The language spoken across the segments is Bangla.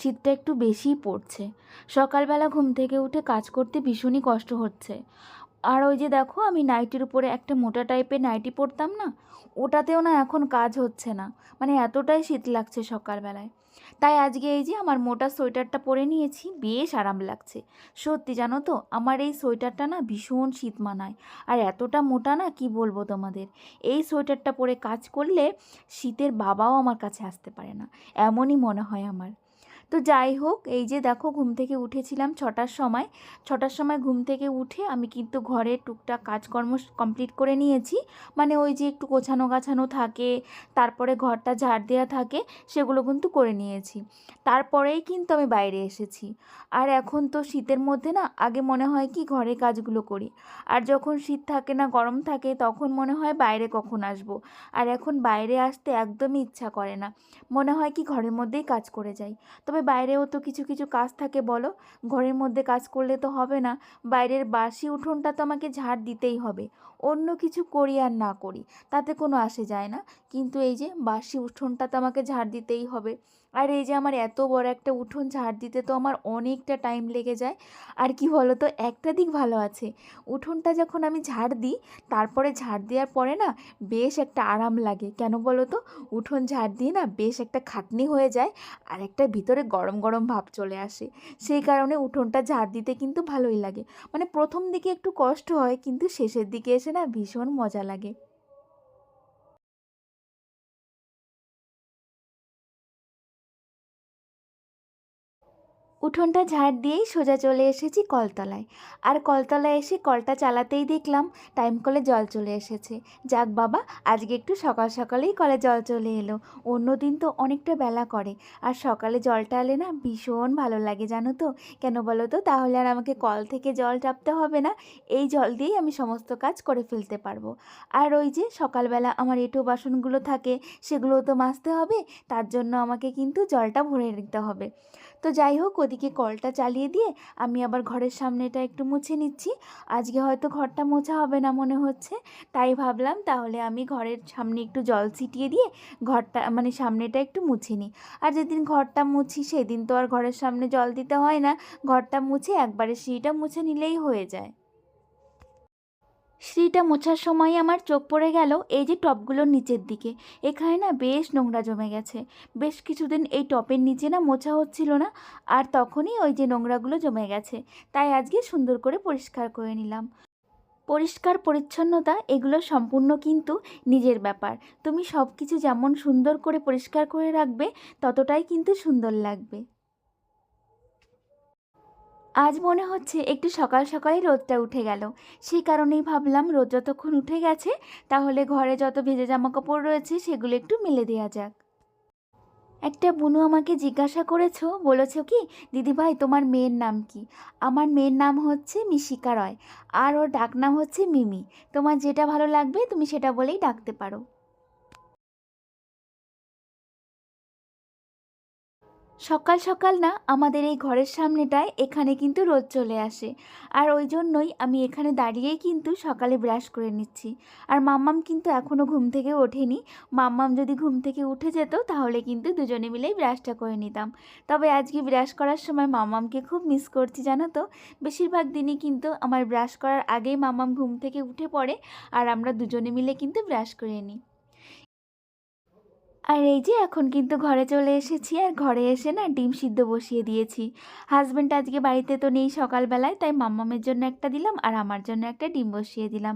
শীতটা একটু বেশিই পড়ছে। সকালবেলা ঘুম থেকে উঠে কাজ করতে ভীষণই কষ্ট হচ্ছে। আর ওই যে দেখো, আমি নাইটির উপরে একটা মোটা টাইপের নাইটি পরতাম না, ওটাতেও না এখন কাজ হচ্ছে না। মানে এতটাই শীত লাগছে সকালবেলায়। তাই আজকে এই যে আমার মোটা সোয়েটারটা পরে নিয়েছি, বেশ আরাম লাগছে। সত্যি জানো তো, আমার এই সোয়েটারটা না ভীষণ শীত মানায়। আর এতটা মোটা না, কি বলব তোমাদের? এই সোয়েটারটা পরে কাজ করলে শীতের বাবাও আমার কাছে আসতে পারে না। এমনই মনে হয় আমার। তো যাই হোক, এই যে দেখো ঘুম থেকে উঠেছিলাম ছটার সময়। ছটার সময় ঘুম থেকে উঠে আমি কিন্তু ঘরে টুকটাক কাজকর্ম কমপ্লিট করে নিয়েছি। মানে ওই যে একটু গোছানো গাছানো থাকে, তারপরে ঘরটা ঝাড় দেওয়া থাকে, সেগুলো কিন্তু করে নিয়েছি। তারপরেই কিন্তু আমি বাইরে এসেছি। আর এখন তো শীতের মধ্যে না, আগে মনে হয় কি ঘরে কাজগুলো করি। আর যখন শীত থাকে না, গরম থাকে, তখন মনে হয় বাইরে কখন আসব। আর এখন বাইরে আসতে একদমই ইচ্ছা করে না। মনে হয় কি ঘরের মধ্যেই কাজ করে যাই। তবে বাইরেও তো কিছু কিছু কাজ থাকে বলো। ঘরের মধ্যে কাজ করলে তো হবে না। বাইরের বাসি উঠোনটা তো আমাকে ঝাড় দিতেই হবে। অন্য কিছু করি আর না করি, তাতে কোনো আসে যায় না। কিন্তু এই যে বাসি উঠোনটা তো আমাকে ঝাড় দিতেই হবে। আর এই যে আমার এত বড় একটা উঠোন ঝাড় দিতে তো আমার অনেকটা টাইম লেগে যায়। আর কি বলো তো একটা দিক ভালো আছে, উঠোনটা যখন আমি ঝাড় দিই, তারপরে ঝাড় দেওয়ার পরে না বেশ একটা আরাম লাগে। কেন বলো তো উঠোন ঝাড় দিয়ে না বেশ একটা খাটনি হয়ে যায় আর একটা ভিতরে গরম গরম ভাব চলে আসে। সেই কারণে উঠোনটা ঝাড় দিতে কিন্তু ভালোই লাগে। মানে প্রথম দিকে একটু কষ্ট হয়, কিন্তু শেষের দিকে এসে না ভীষণ মজা লাগে। উঠোনটা ঝাড় দিয়েই সোজা চলে এসেছি কলতলায়। আর কলতলায় এসে কলটা চালাতেই দেখলাম টাইম কলে জল চলে এসেছে। যাক বাবা, আজকে একটু সকাল সকালেই কলে জল চলে এলো। অন্য দিন তো অনেকটা বেলা করে। আর সকালে জলটা এলে না ভীষণ ভালো লাগে, জানো তো? কেন বলো তো? তাহলে আর আমাকে কল থেকে জল চাপতে হবে না? এই জল দিয়েই আমি সমস্ত কাজ করে ফেলতে পারব। আর ওই যে সকালবেলা আমার এঁটো বাসনগুলো থাকে, সেগুলোও তো মাজতে হবে। তার জন্য আমাকে কিন্তু জলটা ভরে নিতে হবে। তো যাই হোক, ওদিকে কলটা চালিয়ে দিয়ে আমি আবার ঘরের সামনেটা একটু মুছে নিচ্ছি। আজকে হয়তো ঘরটা মোছা হবে না মনে হচ্ছে, তাই ভাবলাম তাহলে আমি ঘরের সামনে একটু জল ছিটিয়ে দিয়ে ঘরটা মানে সামনেটা একটু মুছে নিই। আর যেদিন ঘরটা মুছি সেদিন তো আর ঘরের সামনে জল দিতে হয় না, ঘরটা মুছে একবারে সিঁড়িটা মুছে নিলেই হয়ে যায়। সিঁড়িটা মোছার সময় আমার চোখ পড়ে গেল এই যে টপগুলোর নিচের দিকে। এখানে না বেশ নোংরা জমে গেছে। বেশ কিছুদিন এই টপের নিচে না মোছা হচ্ছিল না, আর তখনই ওই যে নোংরাগুলো জমে গেছে। তাই আজকে সুন্দর করে পরিষ্কার করে নিলাম। পরিষ্কার পরিচ্ছন্নতা, এগুলো সম্পূর্ণ কিন্তু নিজের ব্যাপার। তুমি সব কিছু যেমন সুন্দর করে পরিষ্কার করে রাখবে, ততটাই কিন্তু সুন্দর লাগবে। আজ মনে হচ্ছে একটু সকাল সকালই রোদটা উঠে গেল। সেই কারণেই ভাবলাম রোদ যতক্ষণ উঠে গেছে, তাহলে ঘরে যত ভেজে জামা কাপড় রয়েছে সেগুলো একটু মেলে দেওয়া যাক। একটা বুনু আমাকে জিজ্ঞাসা করেছ, বলেছ কি, দিদিভাই, তোমার মেয়ের নাম কি? আমার মেয়ের নাম হচ্ছে মিশিকা রয়, আর ওর ডাক নাম হচ্ছে মিমি। তোমার যেটা ভালো লাগবে তুমি সেটা বলেই ডাকতে পারো। সকাল সকাল না আমাদের এই ঘরের সামনেটায় এখানে কিন্তু রোদ চলে আসে। আর ওই জন্যই আমি এখানে দাঁড়িয়েই কিন্তু সকালে ব্রাশ করে নিচ্ছি। আর মাম্মাম কিন্তু এখনও ঘুম থেকে ওঠেনি। মাম্মাম যদি ঘুম থেকে উঠে যেত তাহলে কিন্তু দুজনে মিলেই ব্রাশটা করে নিতাম। তবে আজকে ব্রাশ করার সময় মাম্মামকে খুব মিস করছি, জানো তো? বেশিরভাগ দিনই কিন্তু আমার ব্রাশ করার আগেই মাম্মাম ঘুম থেকে উঠে পড়ে আর আমরা দুজনে মিলে কিন্তু ব্রাশ করে নিই। আর এই যে এখন কিন্তু ঘরে চলে এসেছি, আর ঘরে এসে না ডিম সিদ্ধ বসিয়ে দিয়েছি। হাজব্যান্ড আজকে বাড়িতে তো নেই সকালবেলায়, তাই মাম্মামের জন্য একটা দিলাম আর আমার জন্য একটা ডিম বসিয়ে দিলাম।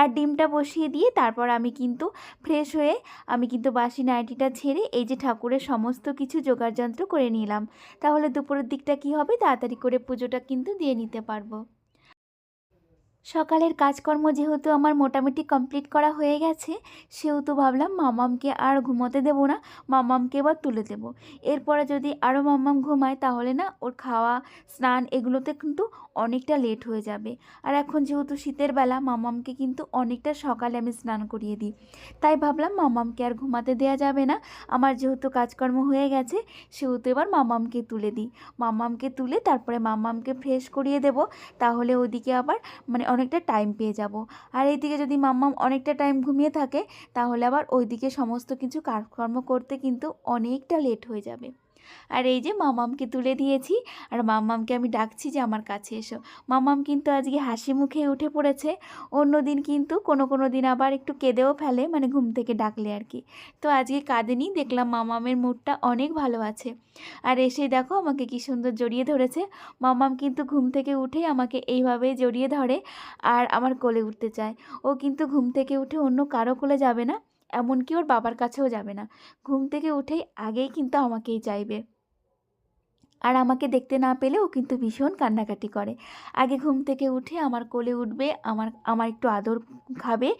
আর ডিমটা বসিয়ে দিয়ে তারপর আমি কিন্তু ফ্রেশ হয়ে আমি কিন্তু বাসি নাইটিটা ছেড়ে এই যে ঠাকুরের সমস্ত কিছু যোগাড়যন্ত্র করে নিলাম। তাহলে দুপুরের দিকটা কি হবে? তাড়াতাড়ি করে পুজোটা কিন্তু দিয়ে নিতে পারব। সকালের কাজকর্ম যেহেতু আমার মোটামুটি কমপ্লিট করা হয়ে গেছে, সেহেতু ভাবলাম মামামকে আর ঘুমোতে দেবো না, মামামকে এবার তুলে দেবো। এরপরে যদি আরও মামাম ঘুমায়, তাহলে না ওর খাওয়া, স্নান এগুলোতে কিন্তু অনেকটা লেট হয়ে যাবে। আর এখন যেহেতু শীতের বেলা, মামামকে কিন্তু অনেকটা সকালে আমি স্নান করিয়ে দিই। তাই ভাবলাম মামামকে আর ঘুমাতে দেওয়া যাবে না। আমার যেহেতু কাজকর্ম হয়ে গেছে, সেহেতু এবার মামামকে তুলে দিই। মামামকে তুলে তারপরে মামামকে ফ্রেশ করিয়ে দেবো। তাহলে ওদিকে আবার মানে অনেকটা টাইম পেয়ে যাব। আর এইদিকে যদি মাম্মাম অনেকটা টাইম ঘুমিয়ে থাকে, তাহলে আবার ওইদিকে সমস্ত কিছু কাজকর্ম করতে কিন্তু অনেকটা লেট হয়ে যাবে। আর এই যে মামামকে তুলে দিয়েছি। আর মামামকে আমি ডাকছি যে আমার কাছে এসো। মামাম কিন্তু আজকে হাসি মুখে উঠে পড়েছে। অন্য দিন কিন্তু কোনো কোনো দিন আবার একটু কেঁদেও ফেলে মানে ঘুম থেকে ডাকলে আর কি। তো আজকে কাঁদেনি, দেখলাম মামামের মুডটা অনেক ভালো আছে। আর এসে দেখো আমাকে কি সুন্দর জড়িয়ে ধরেছে। মামাম কিন্তু ঘুম থেকে উঠেই আমাকে এইভাবে জড়িয়ে ধরে আর আমার কোলে উঠতে চায়। ও কিন্তু ঘুম থেকে উঠে অন্য কারও কোলে যাবে না। এমনকি ওর বাবার কাছেও যাবে না। ঘুম থেকে উঠেই আগেই কিন্তু আমাকেই চাইবে। আর আমাকে দেখতে না পেলে ও কিন্তু ভীষণ কান্নাকাটি করে। আগে ঘুম থেকে উঠে আমার কোলে উঠবে, আমার আমার একটু আদর খাবে,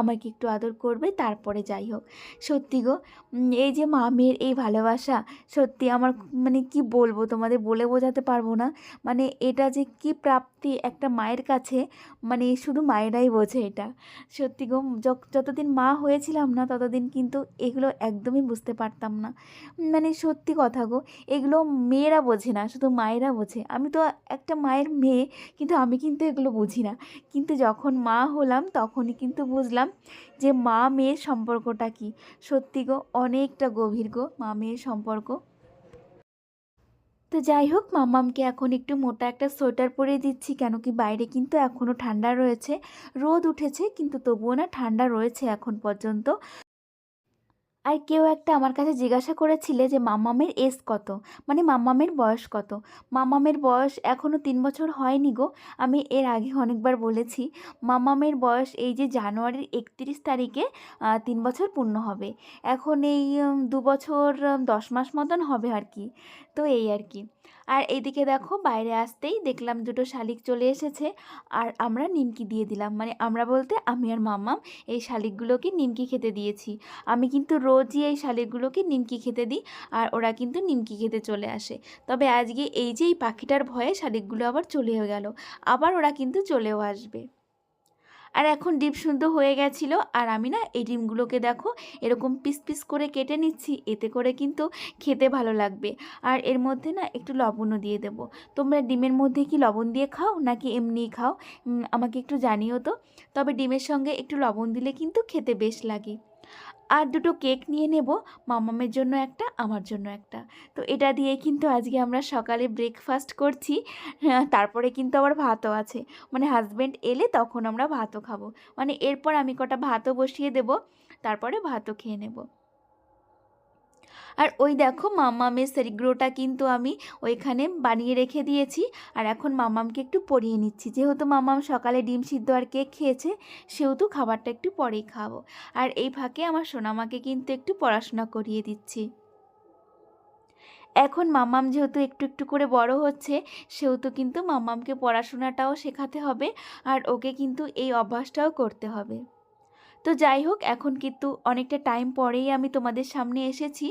আমাকে একটু আদর করবে, তারপরে যাই হোক। সত্যি গো এই যে মামের এই ভালোবাসা, সত্যি আমার মানে কি বলব তোমাদের বলে বোঝাতে পারব না। মানে এটা যে কি প্রাপ্তি একটা মায়ের কাছে মানে শুধু মায়েরাই বোঝে এটা। সত্যি গো যতদিন মা হয়েছিলাম না, ততদিন কিন্তু এগুলো একদমই বুঝতে পারতাম না। মানে সত্যি কথা গো, এগুলো মেয়েরা না, শুধু মায়েরা বোঝে। আমি তো একটা মায়ের মেয়ে, কিন্তু আমি কিন্তু এগুলো বুঝি না। কিন্তু যখন মা হলাম, তখনই কিন্তু বুঝলাম যে মা মেয়ের সম্পর্কটা কি। সত্যি গো, অনেকটা গভীর গো মা মেয়ের সম্পর্ক। তো যাই হোক, মামামকে এখন একটু মোটা একটা সোয়েটার পরিয়ে দিচ্ছি কেন কি বাইরে কিন্তু এখনও ঠান্ডা রয়েছে। রোদ উঠেছে, কিন্তু তবুও না ঠান্ডা রয়েছে এখন পর্যন্ত। আর কেউ একটা আমার কাছে জিজ্ঞাসা করেছিলে যে মামামের এজ কত? মানে মাম্মামের বয়স কত? মামামের বয়স এখনও তিন বছর হয়নি গো। আমি এর আগে অনেকবার বলেছি মাম্মামের বয়স এই যে জানুয়ারির একত্রিশ তারিখে তিন বছর পূর্ণ হবে। এখন এই দু বছর দশ মাস মতন হবে আর কি। তো এই আর কি। আর এইদিকে দেখো বাইরে আসতেই দেখলাম দুটো শালিক চলে এসেছে। আর আমরা নিমকি দিয়ে দিলাম। মানে আমরা বলতে আমি আর মাম্মাম এই শালিকগুলোকে নিমকি খেতে দিয়েছি। আমি কিন্তু রোজই এই শালিকগুলোকে নিমকি খেতে দিই আর ওরা কিন্তু নিমকি খেতে চলে আসে। তবে আজকে এই যে এই পাখিটার ভয়ে শালিকগুলো আবার চলেও গেল। আবার ওরা কিন্তু চলেও আসবে। আর এখন ডিম সুদ্ধ হয়ে গেছিল। আর আমি না এই ডিমগুলোকে দেখো এরকম পিস পিস করে কেটে নিচ্ছি, এতে করে কিন্তু খেতে ভালো লাগবে। আর এর মধ্যে না একটু লবণও দিয়ে দেবো। তোমরা ডিমের মধ্যে কি লবণ দিয়ে খাও নাকি এমনি খাও? আমাকে একটু জানিও তো। তবে ডিমের সঙ্গে একটু লবণ দিলে কিন্তু খেতে বেশ লাগে। আর দুটো কেক নিয়ে নেব মামামের জন্য একটা আমার জন্য একটা। তো এটা দিয়ে কিন্তু আজকে আমরা সকালে ব্রেকফাস্ট করছি। হ্যাঁ, তারপরে কিন্তু আবার ভাতও আছে। মানে হাজব্যান্ড এলে তখন আমরা ভাতও খাব। মানে এরপর আমি কটা ভাতও বসিয়ে দেব তারপরে ভাতও খেয়ে নেব। আর ওই দেখো মামামের সেরিগ্রোটা কিন্তু আমি ওইখানে বানিয়ে রেখে দিয়েছি। আর এখন মামামকে একটু পরিয়ে নিচ্ছি। যেহেতু মামাম সকালে ডিম সিদ্ধ আর কেক খেয়েছে, সেহেতু খাবারটা একটু পরেই খাব। আর এই ফাঁকে আমার সোনামাকে কিন্তু একটু পড়াশোনা করিয়ে দিচ্ছি। এখন মামাম যেহেতু একটু একটু করে বড় হচ্ছে, সেহেতু কিন্তু মামামকে পড়াশোনাটাও শেখাতে হবে আর ওকে কিন্তু এই অভ্যাসটাও করতে হবে। তো যাই হোক, এখন কিন্তু অনেকটা টাইম পরেই আমি তোমাদের সামনে এসেছি।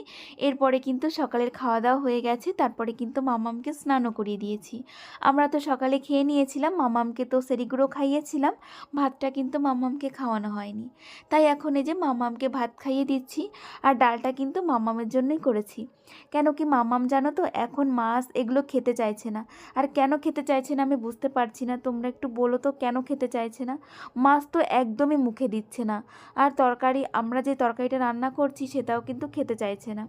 এরপরে কিন্তু সকালের খাওয়া দাওয়া হয়ে গেছে, তারপরে কিন্তু মামামকে স্নানও করিয়ে দিয়েছি। আমরা তো সকালে খেয়ে নিয়েছিলাম, মামামকে তো সেরিগুলো খাইয়েছিলাম, ভাতটা কিন্তু মামামকে খাওয়ানো হয়নি। তাই এখন এই যে মামামকে ভাত খাইয়ে দিচ্ছি আর ডালটা কিন্তু মামামের জন্যই করেছি। কেন কি মামাম জানো তো, এখন মাছ এগুলো খেতে চাইছে না। আর কেন খেতে চাইছে না আমি বুঝতে পারছি না, তোমরা একটু বলো তো কেন খেতে চাইছে না? মাছ তো একদমই মুখে দিচ্ছে না। আর তরকারি, আমরা যে তরকারিটা রান্না করছি সেটাও কিন্তু খেতে চাইছে না।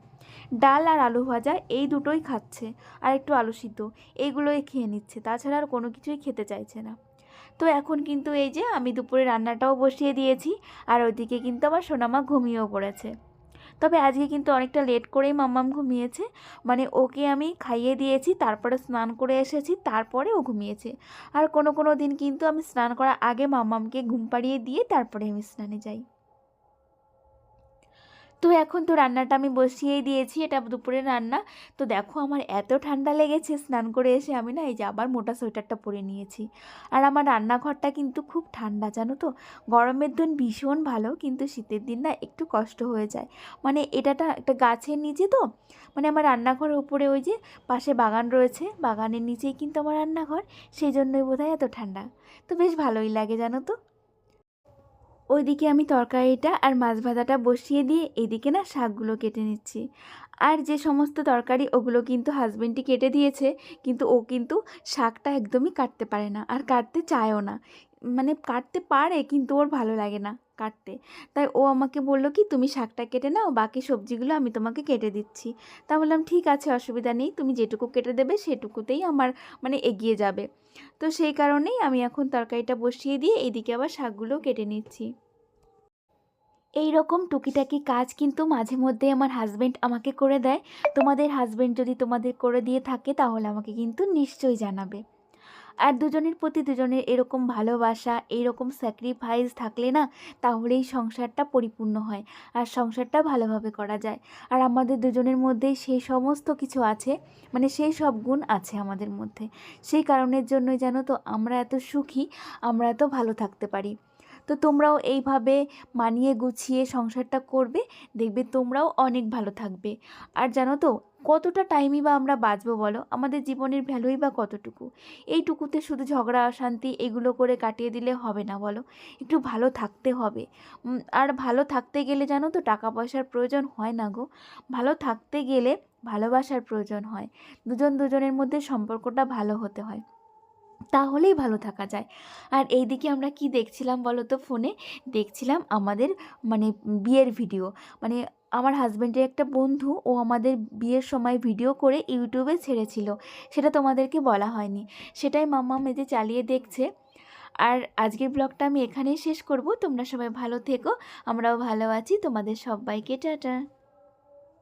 ডাল আর আলু ভাজা এই দুটোই খাচ্ছে আর একটু আলু সিদ্ধ এইগুলোই খেয়ে নিচ্ছে, তাছাড়া আর কোনো কিছুই খেতে চাইছে না। তো এখন কিন্তু এই যে আমি দুপুরে রান্নাটাও বসিয়ে দিয়েছি, আর ওইদিকে কিন্তু আমার সোনামা ঘুমিয়েও পড়েছে। তবে আজকে কিন্তু অনেকটা লেট করেই মাম্মাম ঘুমিয়েছে। মানে ওকে আমি খাইয়ে দিয়েছি, তারপরে স্নান করে এসেছি, তারপরে ও ঘুমিয়েছে। আর কোনো কোনো দিন কিন্তু আমি স্নান করার আগে মাম্মামকে ঘুম পাড়িয়ে দিয়ে তারপরে আমি স্নানে যাই। তো এখন তো রান্নাটা আমি বসিয়েই দিয়েছি, এটা দুপুরে রান্না। তো দেখো আমার এত ঠান্ডা লেগেছে, স্নান করে এসে আমি না এই যে আবার মোটা সোয়েটারটা পরে নিয়েছি। আর আমার রান্নাঘরটা কিন্তু খুব ঠান্ডা, জানো তো? গরমের দিন ভীষণ ভালো, কিন্তু শীতের দিন না একটু কষ্ট হয়ে যায়। মানে এটাটা একটা গাছের নিচে তো মানে আমার রান্নাঘরের উপরে ওই যে পাশে বাগান রয়েছে, বাগানের নিচেই কিন্তু আমার রান্নাঘর, সেই জন্যই বোধহয় এত ঠান্ডা। তো বেশ ভালোই লাগে, জানো তো? ওইদিকে আমি তরকারিটা আর মাছ ভাজাটা বসিয়ে দিয়ে এদিকে না শাকগুলো কেটে নিচ্ছি। আর যে সমস্ত তরকারি, ওগুলো কিন্তু হাজব্যান্ডটি কেটে দিয়েছে, কিন্তু ও কিন্তু শাকটা একদমই কাটতে পারে না, আর কাটতে চায়ও না। মানে কাটতে পারে কিন্তু ওর ভালো লাগে না কাটতে। তাই ও আমাকে বলল কি, তুমি শাকটা কেটে নাও, বাকি সবজিগুলো আমি তোমাকে কেটে দিচ্ছি। তা বললাম, ঠিক আছে, অসুবিধা নেই, তুমি যেটুকু কেটে দেবে সেটুকুতেই আমার মানে এগিয়ে যাবে। তো সেই কারণেই আমি এখন তরকারিটা বসিয়ে দিয়ে এদিকে আবার শাকগুলো কেটে নিচ্ছি। এই রকম টুকিটাকি কাজ কিন্তু মাঝে মধ্যে আমার হাজব্যান্ড আমাকে করে দেয়। তোমাদের হাজব্যান্ড যদি তোমাদের করে দিয়ে থাকে, তাহলে আমাকে কিন্তু নিশ্চয়ই জানাবে। আর দুজনের প্রতি দুজনের এরকম ভালোবাসা এইরকম স্যাক্রিফাইস থাকলে না তাহলেই সংসারটা পরিপূর্ণ হয় আর সংসারটা ভালোভাবে করা যায়। আর আমাদের দুজনের মধ্যে সেই সমস্ত কিছু আছে মানে সেই সব গুণ আছে আমাদের মধ্যে। সেই কারণের জন্যই জানো তো আমরা এত সুখী, আমরা এত ভালো থাকতে পারি। তো তোমরাও এইভাবে মানিয়ে গুছিয়ে সংসারটা করবে, দেখবে তোমরাও অনেক ভালো থাকবে। আর জানো তো, কতটা টাইমই বা আমরা বাঁচবো বলো? আমাদের জীবনের ভ্যালুই বা কতটুকু? এইটুকুতে শুধু ঝগড়া, অশান্তি এগুলো করে কাটিয়ে দিলে হবে না বলো? একটু ভালো থাকতে হবে। আর ভালো থাকতে গেলে জানো তো টাকা পয়সার প্রয়োজন হয় না গো। ভালো থাকতে গেলে ভালোবাসার প্রয়োজন হয়। দুজন দুজনের মধ্যে সম্পর্কটা ভালো হতে হয়। তাহলেই ভালো থাকা যায়। আর এইদিকে আমরা কি দেখছিলাম বলো তো ফোনে? দেখছিলাম আমাদের মানে বিয়ের ভিডিও। মানে আমার হাজব্যান্ডের একটা বন্ধু, ও আমাদের বিয়ের সময় ভিডিও করে ইউটিউবে ছেড়েছিল। সেটা তোমাদেরকে বলা হয়নি। সেটাই মাম্মা মেজে চালিয়ে দেখছে। আর আজকের ব্লগটা আমি এখানেই শেষ করব। তোমরা সবাই ভালো থেকো। আমরাও ভালো আছি। তোমাদের সবাইকে, টাটা।